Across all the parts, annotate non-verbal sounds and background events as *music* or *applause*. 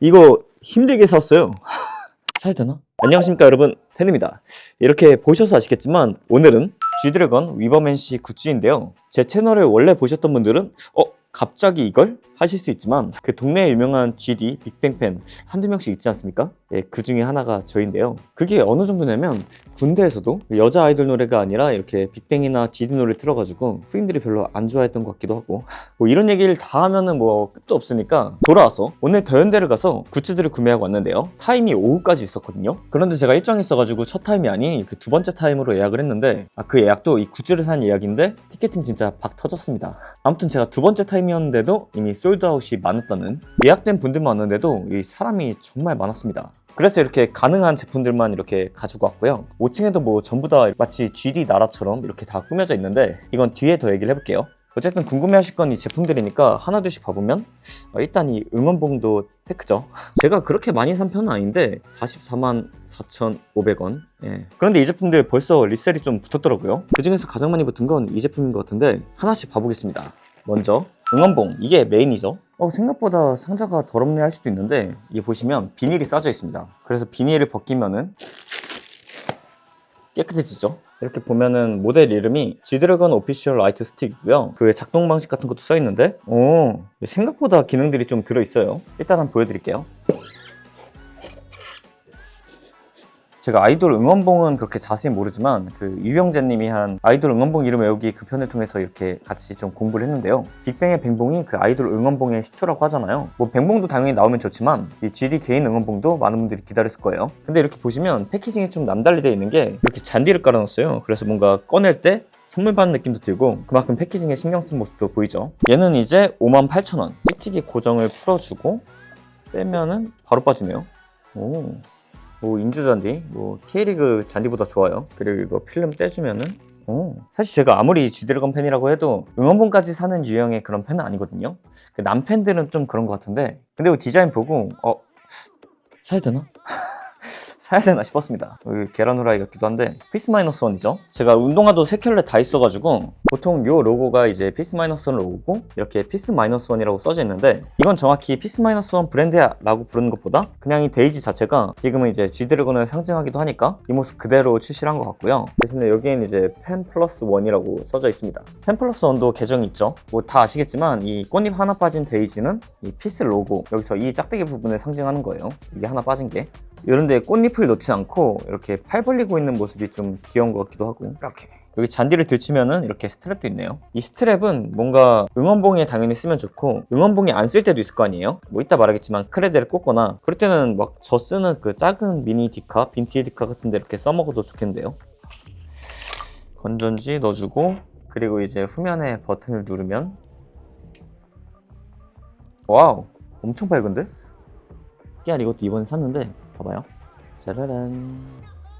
이거 힘들게 샀어요. *laughs* 사야 되나? 안녕하십니까 여러분 텐입니다. 이렇게 보셔서 아시겠지만 오늘은 G드래곤 위버맨시 굿즈인데요. 제 채널을 원래 보셨던 분들은 어? 갑자기 이걸? 하실 수 있지만 그 동네에 유명한 GD 빅뱅 팬 한두 명씩 있지 않습니까? 예, 그 중에 하나가 저인데요. 그게 어느 정도냐면 군대에서도 여자 아이돌 노래가 아니라 이렇게 빅뱅이나 GD 노래 틀어가지고 후임들이 별로 안 좋아했던 것 같기도 하고 뭐 이런 얘기를 다 하면은 뭐 끝도 없으니까 돌아와서 오늘 더현대를 가서 굿즈들을 구매하고 왔는데요. 타임이 오후까지 있었거든요. 그런데 제가 일정이 있어가지고 첫 타임이 아닌 그 두 번째 타임으로 예약을 했는데 아, 그 예약도 이 굿즈를 산 예약인데 티켓팅 진짜 박 터졌습니다. 아무튼 제가 두 번째 타임이었는데도 이미 솔드아웃이 많았다는 예약된 분들만 왔는데도 이 사람이 정말 많았습니다. 그래서 이렇게 가능한 제품들만 이렇게 가지고 왔고요. 5층에도 뭐 전부 다 마치 GD 나라처럼 이렇게 다 꾸며져 있는데 이건 뒤에 더 얘기를 해볼게요. 어쨌든 궁금해하실 건 이 제품들이니까 하나둘씩 봐보면 어, 일단 이 응원봉도 테크죠. 제가 그렇게 많이 산 편은 아닌데 44만 4,500원. 예. 그런데 이 제품들 벌써 리셀이 좀 붙었더라고요. 그 중에서 가장 많이 붙은 건 이 제품인 것 같은데 하나씩 봐보겠습니다. 먼저 응원봉 이게 메인이죠. 어, 생각보다 상자가 더럽네 할 수도 있는데 이게 보시면 비닐이 싸져 있습니다. 그래서 비닐을 벗기면은 깨끗해지죠. 이렇게 보면은 모델 이름이 G드래곤 오피셜 라이트 스틱이고요. 그 작동 방식 같은 것도 써 있는데, 오 생각보다 기능들이 좀 들어 있어요. 일단 한번 보여드릴게요. 제가 아이돌 응원봉은 그렇게 자세히 모르지만 그 유병재님이 한 아이돌 응원봉 이름 외우기 그 편을 통해서 이렇게 같이 좀 공부를 했는데요. 빅뱅의 뱅봉이 그 아이돌 응원봉의 시초라고 하잖아요. 뭐 뱅봉도 당연히 나오면 좋지만 이 GD 개인 응원봉도 많은 분들이 기다렸을 거예요. 근데 이렇게 보시면 패키징이 좀 남달리 되어 있는 게 이렇게 잔디를 깔아놨어요. 그래서 뭔가 꺼낼 때 선물 받는 느낌도 들고 그만큼 패키징에 신경 쓴 모습도 보이죠. 얘는 이제 58,000원. 찍찍이 고정을 풀어주고 빼면은 바로 빠지네요. 오. 뭐 인조 잔디, 뭐 K리그 잔디보다 좋아요. 그리고 이거 필름 떼주면은 오. 사실 제가 아무리 G드래곤 팬이라고 해도 응원봉까지 사는 유형의 그런 팬은 아니거든요. 그 남팬들은 좀 그런 것 같은데 근데 이 디자인 보고 어 사야 되나? 사야 되나 싶었습니다. 여기 계란 후라이 같기도 한데 피스 마이너스 원이죠. 제가 운동화도 세 켤레 다 있어가지고 보통 요 로고가 이제 피스 마이너스 원 로고고 이렇게 피스 마이너스 원이라고 써져 있는데 이건 정확히 피스 마이너스 원 브랜드야라고 부르는 것보다 그냥 이 데이지 자체가 지금은 이제 G드래곤을 상징하기도 하니까 이 모습 그대로 출시한 것 같고요. 대신에 여기에는 이제 펜 플러스 원이라고 써져 있습니다. 펜 플러스 원도 계정이 있죠. 뭐 다 아시겠지만 이 꽃잎 하나 빠진 데이지는 이 피스 로고 여기서 이 짝대기 부분을 상징하는 거예요. 이게 하나 빠진 게. 이런데 꽃잎을 놓지 않고 이렇게 팔 벌리고 있는 모습이 좀 귀여운 것 같기도 하고. 이렇게. 여기 잔디를 들치면은 이렇게 스트랩도 있네요. 이 스트랩은 뭔가 응원봉에 당연히 쓰면 좋고 응원봉에 안 쓸 때도 있을 거 아니에요? 뭐 이따 말하겠지만 크레드를 꽂거나 그럴 때는 막 저 쓰는 그 작은 미니 디카 빈티지 디카 같은 데 이렇게 써먹어도 좋겠는데요? 건전지 넣어주고 그리고 이제 후면에 버튼을 누르면 와우 엄청 밝은데? 깨알 이것도 이번에 샀는데 봐봐요 짜라란.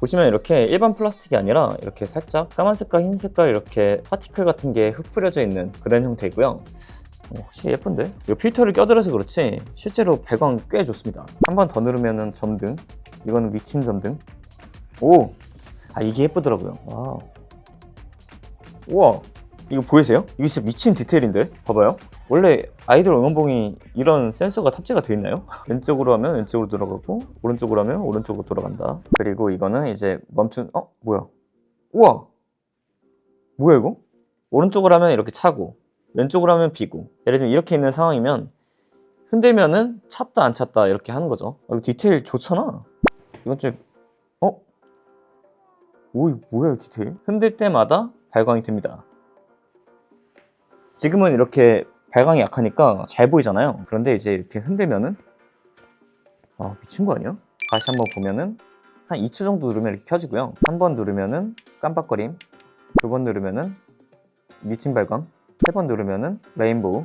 보시면 이렇게 일반 플라스틱이 아니라 이렇게 살짝 까만 색깔 흰 색깔 이렇게 파티클 같은 게 흩뿌려져 있는 그런 형태이고요. 어, 확실히 예쁜데? 이 필터를 껴들어서 그렇지 실제로 배광 꽤 좋습니다. 한 번 더 누르면은 점등 이거는 미친 점등. 오! 아 이게 예쁘더라고요. 와우. 우와 이거 보이세요? 이거 진짜 미친 디테일인데? 봐봐요 원래 아이돌 응원봉이 이런 센서가 탑재가 되어 있나요? *laughs* 왼쪽으로 하면 왼쪽으로 돌아가고 오른쪽으로 하면 오른쪽으로 돌아간다 그리고 이거는 이제 멈춘 어? 뭐야 우와 뭐야 이거? 오른쪽으로 하면 이렇게 차고 왼쪽으로 하면 비고 예를 들면 이렇게 있는 상황이면 흔들면은 찼다 안 찼다 이렇게 하는 거죠 아, 이거 디테일 좋잖아 이건 좀 어? 오 이거 뭐야 이 디테일 흔들 때마다 발광이 듭니다 지금은 이렇게 발광이 약하니까 잘 보이잖아요. 그런데 이제 이렇게 흔들면은 아 미친 거 아니야? 다시 한번 보면은 한 2초 정도 누르면 이렇게 켜지고요. 한 번 누르면은 깜빡거림, 두 번 누르면은 미친 발광, 세 번 누르면은 레인보우,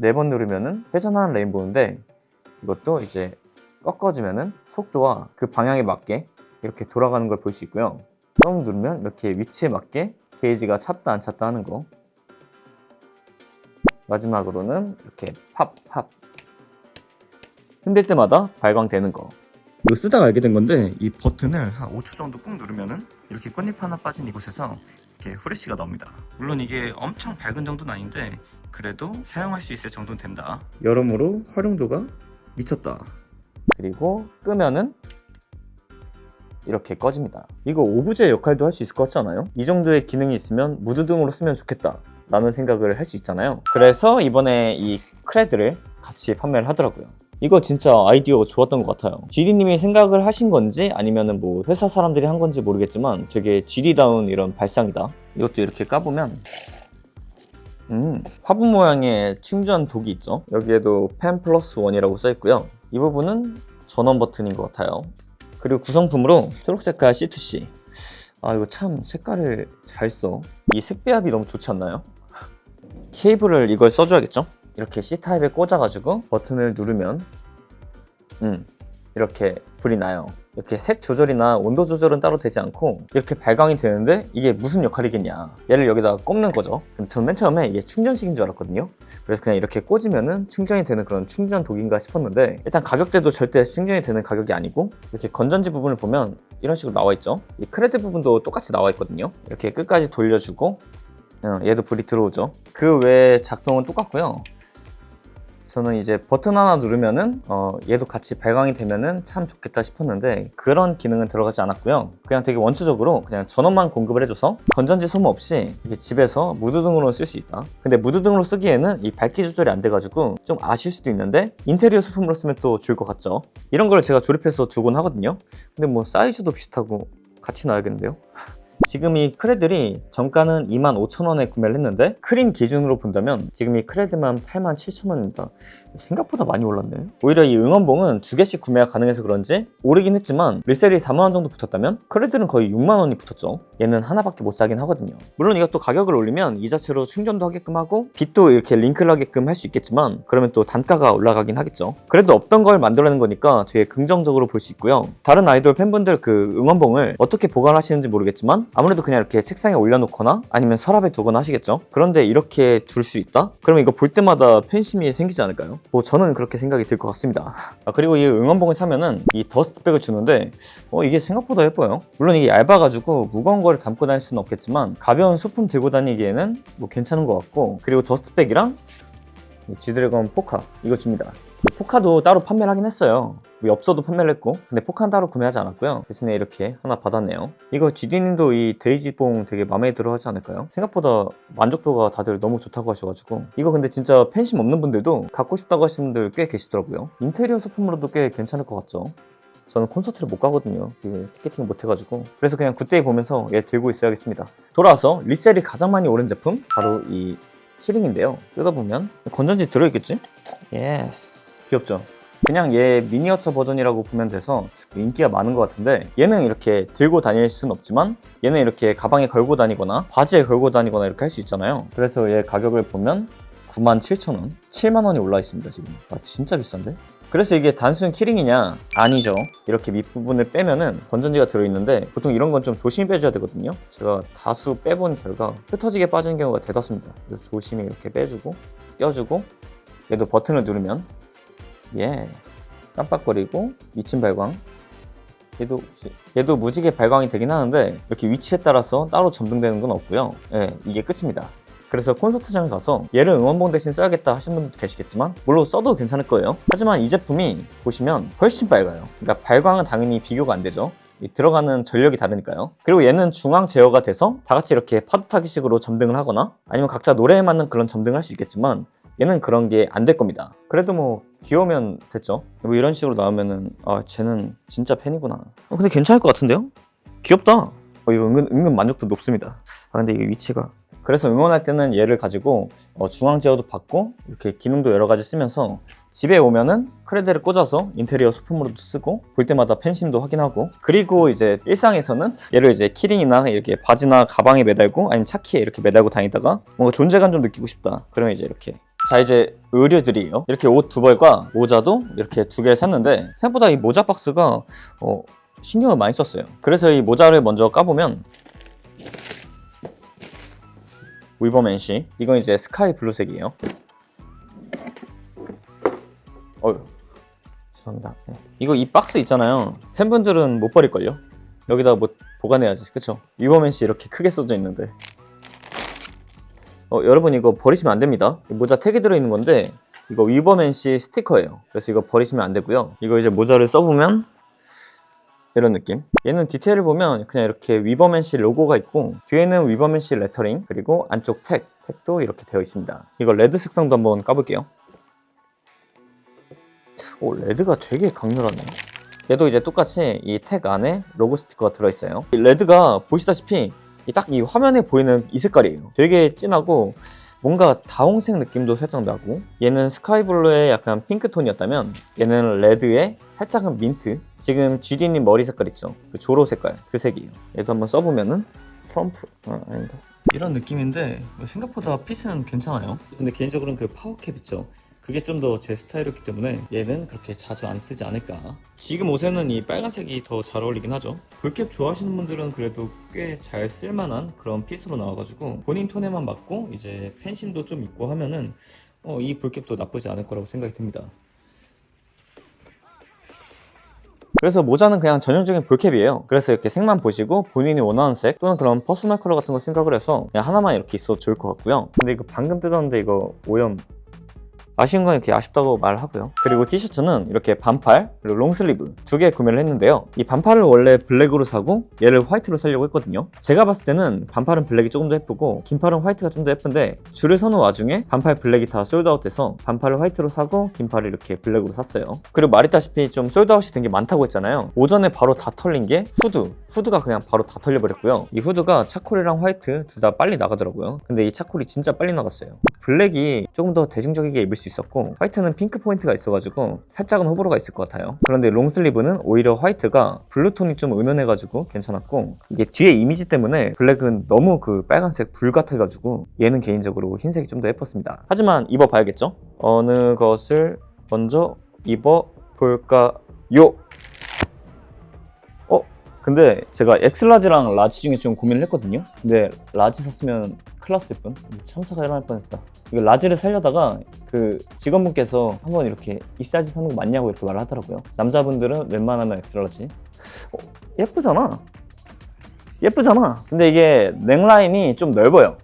네 번 누르면은 회전하는 레인보우인데 이것도 이제 꺾어주면은 속도와 그 방향에 맞게 이렇게 돌아가는 걸 볼 수 있고요. 뻥 누르면 이렇게 위치에 맞게 게이지가 찼다 안 찼다 하는 거 마지막으로는 이렇게 팝 팝 흔들 때마다 발광되는 거 이거 쓰다가 알게 된 건데 이 버튼을 한 5초 정도 꾹 누르면은 이렇게 꽃잎 하나 빠진 이곳에서 이렇게 후레쉬가 나옵니다 물론 이게 엄청 밝은 정도는 아닌데 그래도 사용할 수 있을 정도는 된다 여러모로 활용도가 미쳤다. 그리고 끄면은 이렇게 꺼집니다. 이거 오브제 역할도 할 수 있을 것 같지 않아요? 이 정도의 기능이 있으면 무드 등으로 쓰면 좋겠다. 라는 생각을 할 수 있잖아요. 그래서 이번에 이 크레드를 같이 판매를 하더라고요. 이거 진짜 아이디어가 좋았던 것 같아요. GD님이 생각을 하신 건지 아니면은 뭐 회사 사람들이 한 건지 모르겠지만 되게 GD다운 이런 발상이다. 이것도 이렇게 까보면 음, 화분 모양의 충전 독이 있죠. 여기에도 펜 플러스 원이라고 써 있고요. 이 부분은 전원 버튼인 것 같아요. 그리고 구성품으로 초록 색깔 C2C. 아 이거 참 색깔을 잘 써. 이 색배합이 너무 좋지 않나요? 케이블을 이걸 써줘야겠죠? 이렇게 C타입에 꽂아가지고 버튼을 누르면 음 이렇게 불이 나요. 이렇게 색 조절이나 온도 조절은 따로 되지 않고 이렇게 발광이 되는데 이게 무슨 역할이겠냐. 얘를 여기다 꼽는 거죠. 그럼 저는 맨 처음에 이게 충전식인 줄 알았거든요. 그래서 그냥 이렇게 꽂으면은 충전이 되는 그런 충전 독인가 싶었는데 일단 가격대도 절대 충전이 되는 가격이 아니고 이렇게 건전지 부분을 보면 이런 식으로 나와 있죠. 이 크레드 부분도 똑같이 나와 있거든요. 이렇게 끝까지 돌려주고 어, 얘도 불이 들어오죠 그 외에 작동은 똑같고요 저는 이제 버튼 하나 누르면은 어, 얘도 같이 발광이 되면은 참 좋겠다 싶었는데 그런 기능은 들어가지 않았고요. 그냥 되게 원초적으로 그냥 전원만 공급을 해줘서 건전지 소모 없이 이게 집에서 무드등으로 쓸 수 있다. 근데 무드등으로 쓰기에는 이 밝기 조절이 안 돼가지고 좀 아쉬울 수도 있는데 인테리어 소품으로 쓰면 또 좋을 것 같죠. 이런 걸 제가 조립해서 두곤 하거든요. 근데 뭐 사이즈도 비슷하고 같이 놔야겠는데요. 지금 이 크레들이 정가는 25,000원에 구매를 했는데 크림 기준으로 본다면 지금 이 크레드만 87,000원입니다. 생각보다 많이 올랐네. 오히려 이 응원봉은 두 개씩 구매가 가능해서 그런지 오르긴 했지만 리셀이 4만원 정도 붙었다면 크레드는 거의 6만원이 붙었죠. 얘는 하나밖에 못 사긴 하거든요. 물론 이것도 가격을 올리면 이 자체로 충전도 하게끔 하고 빛도 이렇게 링크를 하게끔 할 수 있겠지만 그러면 또 단가가 올라가긴 하겠죠. 그래도 없던 걸 만들어내는 거니까 되게 긍정적으로 볼 수 있고요. 다른 아이돌 팬분들 그 응원봉을 어떻게 보관하시는지 모르겠지만 아무래도 그냥 이렇게 책상에 올려놓거나 아니면 서랍에 두거나 하시겠죠. 그런데 이렇게 둘 수 있다? 그러면 이거 볼 때마다 팬심이 생기지 않을까요? 뭐 저는 그렇게 생각이 들 것 같습니다. *laughs* 아, 그리고 이 응원봉을 사면은 이 더스트백을 주는데 어 이게 생각보다 예뻐요. 물론 이게 얇아가지고 무거운 거를 담고 다닐 수는 없겠지만 가벼운 소품 들고 다니기에는 뭐 괜찮은 것 같고 그리고 더스트백이랑 이 G드래곤 포카 이거 줍니다. 이 포카도 따로 판매를 하긴 했어요. 뭐 엽서도 판매를 했고 근데 포카는 따로 구매하지 않았고요 대신에 이렇게 하나 받았네요 이거 GD님도 이 데이지봉 되게 마음에 들어 하지 않을까요? 생각보다 만족도가 다들 너무 좋다고 하셔가지고 이거 근데 진짜 팬심 없는 분들도 갖고 싶다고 하시는 분들 꽤 계시더라고요 인테리어 소품으로도 꽤 괜찮을 것 같죠 저는 콘서트를 못 가거든요. 티켓팅 못 해가지고. 그래서 그냥 굿데이 보면서 얘 들고 있어야겠습니다. 돌아와서 리셀이 가장 많이 오른 제품 바로 이 키링인데요. 뜯어보면 건전지 들어있겠지? 예스. 귀엽죠? 그냥 얘 미니어처 버전이라고 보면 돼서 인기가 많은 것 같은데 얘는 이렇게 들고 다닐 수는 없지만 얘는 이렇게 가방에 걸고 다니거나 바지에 걸고 다니거나 이렇게 할 수 있잖아요. 그래서 얘 가격을 보면 97,000원, 7만원이 올라 있습니다 지금. 아 진짜 비싼데? 그래서 이게 단순 키링이냐? 아니죠. 이렇게 밑부분을 빼면은 건전지가 들어있는데 보통 이런 건 좀 조심히 빼줘야 되거든요. 제가 다수 빼본 결과 흩어지게 빠지는 경우가 대다수입니다. 조심히 이렇게 빼주고 껴주고 얘도 버튼을 누르면 예. 깜빡거리고 미친 발광. 얘도 얘도 무지개 발광이 되긴 하는데 이렇게 위치에 따라서 따로 점등되는 건 없고요. 예 이게 끝입니다. 그래서 콘서트장 가서 얘를 응원봉 대신 써야겠다 하시는 분도 계시겠지만 물론 써도 괜찮을 거예요. 하지만 이 제품이 보시면 훨씬 밝아요. 그러니까 발광은 당연히 비교가 안 되죠. 이 들어가는 전력이 다르니까요. 그리고 얘는 중앙 제어가 돼서 다 같이 이렇게 파도 타기식으로 점등을 하거나 아니면 각자 노래에 맞는 그런 점등을 할 수 있겠지만 얘는 그런 게 안 될 겁니다. 그래도 뭐 귀여우면 됐죠. 뭐 이런 식으로 나오면은 아 쟤는 진짜 팬이구나. 어, 근데 괜찮을 것 같은데요? 귀엽다. 어, 이거 은근, 은근 만족도 높습니다. 아 근데 이게 위치가. 그래서 응원할 때는 얘를 가지고 어, 중앙 제어도 받고 이렇게 기능도 여러 가지 쓰면서 집에 오면은 크레드를 꽂아서 인테리어 소품으로도 쓰고 볼 때마다 팬심도 확인하고 그리고 이제 일상에서는 얘를 이제 키링이나 이렇게 바지나 가방에 매달고 아니면 차키에 이렇게 매달고 다니다가 뭔가 존재감 좀 느끼고 싶다. 그러면 이제 이렇게 자 이제 의류들이에요. 이렇게 옷 두 벌과 모자도 이렇게 두 개를 샀는데 생각보다 이 모자 박스가 어, 신경을 많이 썼어요. 그래서 이 모자를 먼저 까보면 위버맨시. 이건 이제 스카이 블루색이에요. 어휴 죄송합니다. 네. 이거 이 박스 있잖아요. 팬분들은 못 버릴걸요? 여기다 뭐 보관해야지. 그쵸? 위버맨시 이렇게 크게 써져 있는데 어 여러분 이거 버리시면 안 됩니다 이 모자 택이 들어있는 건데 이거 위버맨시 스티커예요. 그래서 이거 버리시면 안 되고요. 이거 이제 모자를 써보면 이런 느낌. 얘는 디테일을 보면 그냥 이렇게 위버맨시 로고가 있고 뒤에는 위버맨시 레터링 그리고 안쪽 택, 택도 이렇게 되어 있습니다. 이거 레드 색상도 한번 까볼게요. 오 레드가 되게 강렬하네. 얘도 이제 똑같이 이 택 안에 로고 스티커가 들어있어요. 이 레드가 보시다시피 딱 이 화면에 보이는 이 색깔이에요. 되게 진하고 뭔가 다홍색 느낌도 살짝 나고 얘는 스카이블루의 약간 핑크톤이었다면 얘는 레드에 살짝은 민트 지금 GD님 머리 색깔 있죠? 그 조로 색깔 그 색이에요 얘도 한번 써보면은 트럼프 아, 아니다 이런 느낌인데 생각보다 핏은 괜찮아요 근데 개인적으로는 그 파워캡 있죠? 그게 좀 더 제 스타일이었기 때문에 얘는 그렇게 자주 안 쓰지 않을까 지금 옷에는 이 빨간색이 더 잘 어울리긴 하죠 볼캡 좋아하시는 분들은 그래도 꽤 잘 쓸만한 그런 핏으로 나와가지고 본인 톤에만 맞고 이제 팬심도 좀 있고 하면은 어, 이 볼캡도 나쁘지 않을 거라고 생각이 듭니다 그래서 모자는 그냥 전형적인 볼캡이에요. 그래서 이렇게 색만 보시고 본인이 원하는 색 또는 그런 퍼스널 컬러 같은 거 생각을 해서 그냥 하나만 이렇게 있어도 좋을 것 같고요. 근데 이거 방금 뜯었는데 이거 오염 아쉬운 건 이렇게 아쉽다고 말하고요. 그리고 티셔츠는 이렇게 반팔 그리고 롱슬리브 두 개 구매를 했는데요. 이 반팔을 원래 블랙으로 사고 얘를 화이트로 사려고 했거든요. 제가 봤을 때는 반팔은 블랙이 조금 더 예쁘고 긴팔은 화이트가 좀 더 예쁜데 줄을 서는 와중에 반팔 블랙이 다 솔드아웃돼서 반팔을 화이트로 사고 긴팔을 이렇게 블랙으로 샀어요. 그리고 말했다시피 좀 솔드아웃이 된 게 많다고 했잖아요. 오전에 바로 다 털린 게 후드. 후드가 그냥 바로 다 털려버렸고요. 이 후드가 차콜이랑 화이트 둘 다 빨리 나가더라고요. 근데 이 차콜이 진짜 빨리 나갔어요. 블랙이 조금 더 대중적이게 입을 수 있었고 화이트는 핑크 포인트가 있어가지고 살짝은 호불호가 있을 것 같아요. 그런데 롱슬리브는 오히려 화이트가 블루톤이 좀 은은해가지고 괜찮았고 이게 뒤에 이미지 때문에 블랙은 너무 그 빨간색 불 같아가지고 얘는 개인적으로 흰색이 좀 더 예뻤습니다. 하지만 입어봐야겠죠? 어느 것을 먼저 입어볼까요? 어? 근데 제가 엑스라지랑 라지 중에 좀 고민을 했거든요. 근데 라지 샀으면 큰일 났을 뻔. 참사가 일어날 뻔했다. 이거 라지를 살려다가 그 직원분께서 한번 이렇게 이 사이즈 사는 거 맞냐고 이렇게 말을 하더라고요. 남자분들은 웬만하면 엑스라지. 어, 예쁘잖아. 예쁘잖아. 근데 이게 넥라인이 좀 넓어요.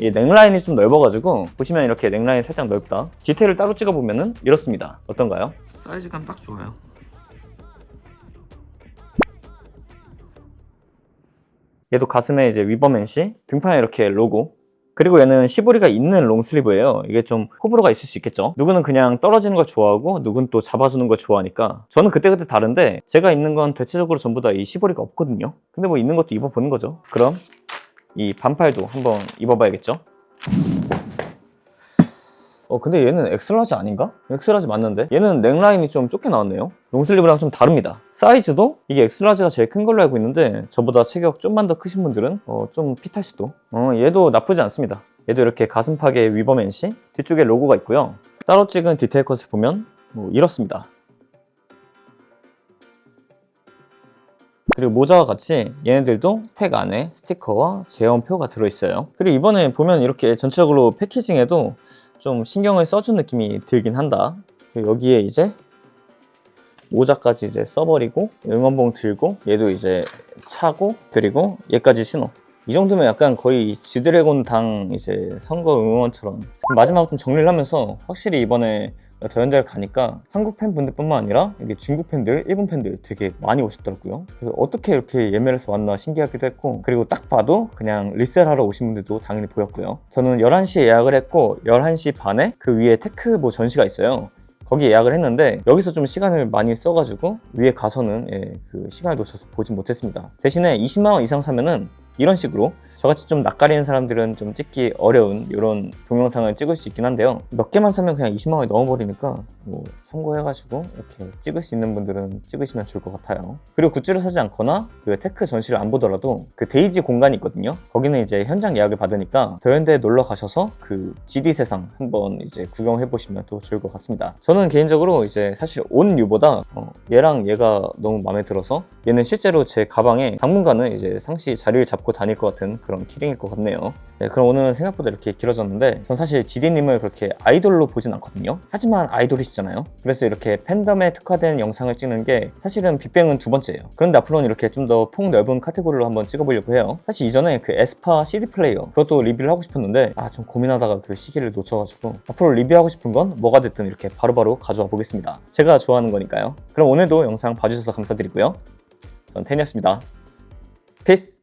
이 넥라인이 좀 넓어가지고 보시면 이렇게 넥라인이 살짝 넓다. 디테일을 따로 찍어보면은 이렇습니다. 어떤가요? 사이즈감 딱 좋아요. 얘도 가슴에 이제 위버맨시, 등판에 이렇게 로고. 그리고 얘는 시보리가 있는 롱슬리브예요. 이게 좀 호불호가 있을 수 있겠죠. 누구는 그냥 떨어지는 걸 좋아하고 누구는 또 잡아주는 걸 좋아하니까 저는 그때그때 다른데 제가 있는 건 대체적으로 전부 다 이 시보리가 없거든요. 근데 뭐 있는 것도 입어보는 거죠. 그럼 이 반팔도 한번 입어봐야겠죠. 어 근데 얘는 엑스라지 아닌가? 엑스라지 맞는데? 얘는 넥라인이 좀 좁게 나왔네요 롱슬리브랑 좀 다릅니다 사이즈도 이게 엑스라지가 제일 큰 걸로 알고 있는데 저보다 체격 좀만 더 크신 분들은 어, 좀 핏할 수도 어, 얘도 나쁘지 않습니다 얘도 이렇게 가슴팍에 위버맨시 뒤쪽에 로고가 있고요 따로 찍은 디테일 컷을 보면 뭐 이렇습니다 그리고 모자와 같이 얘네들도 택 안에 스티커와 제형표가 들어있어요. 그리고 이번에 보면 이렇게 전체적으로 패키징에도 좀 신경을 써준 느낌이 들긴 한다. 여기에 이제 모자까지 이제 써버리고 응원봉 들고 얘도 이제 차고 그리고 얘까지 신어. 이 정도면 약간 거의 G드래곤 당 이제 선거 응원처럼 마지막 좀 정리를 하면서 확실히 이번에 더현대를 가니까 한국 팬분들뿐만 아니라 이게 중국 팬들, 일본 팬들 되게 많이 오셨더라고요. 그래서 어떻게 이렇게 예매를 해서 왔나 신기하기도 했고 그리고 딱 봐도 그냥 리셀하러 오신 분들도 당연히 보였고요. 저는 11시에 예약을 했고 11시 반에 그 위에 테크 뭐 전시가 있어요. 거기 예약을 했는데 여기서 좀 시간을 많이 써가지고 위에 가서는 예, 그 시간을 놓쳐서 보진 못했습니다. 대신에 20만 원 이상 사면은 이런 식으로 저같이 좀 낯가리는 사람들은 좀 찍기 어려운 이런 동영상을 찍을 수 있긴 한데요. 몇 개만 사면 그냥 20만 원이 넘어버리니까 뭐 참고해가지고 이렇게 찍을 수 있는 분들은 찍으시면 좋을 것 같아요. 그리고 굿즈를 사지 않거나 그 테크 전시를 안 보더라도 그 데이지 공간이 있거든요. 거기는 이제 현장 예약을 받으니까 더현대에 놀러 가셔서 그 GD 세상 한번 이제 구경해 보시면 또 좋을 것 같습니다. 저는 개인적으로 이제 사실 온 류보다 어, 얘랑 얘가 너무 마음에 들어서 얘는 실제로 제 가방에 당분간은 이제 상시 자리를 잡고 갖고 다닐 것 같은 그런 키링일 것 같네요. 네, 그럼 오늘은 생각보다 이렇게 길어졌는데 전 사실 GD님을 그렇게 아이돌로 보진 않거든요. 하지만 아이돌이시잖아요. 그래서 이렇게 팬덤에 특화된 영상을 찍는 게 사실은 빅뱅은 두 번째예요. 그런데 앞으로는 이렇게 좀 더 폭넓은 카테고리로 한번 찍어보려고 해요. 사실 이전에 그 에스파 CD 플레이어 그것도 리뷰를 하고 싶었는데 아 좀 고민하다가 그 시기를 놓쳐가지고 앞으로 리뷰하고 싶은 건 뭐가 됐든 이렇게 바로바로 가져와 보겠습니다. 제가 좋아하는 거니까요. 그럼 오늘도 영상 봐주셔서 감사드리고요. 전 텐이었습니다. 피스!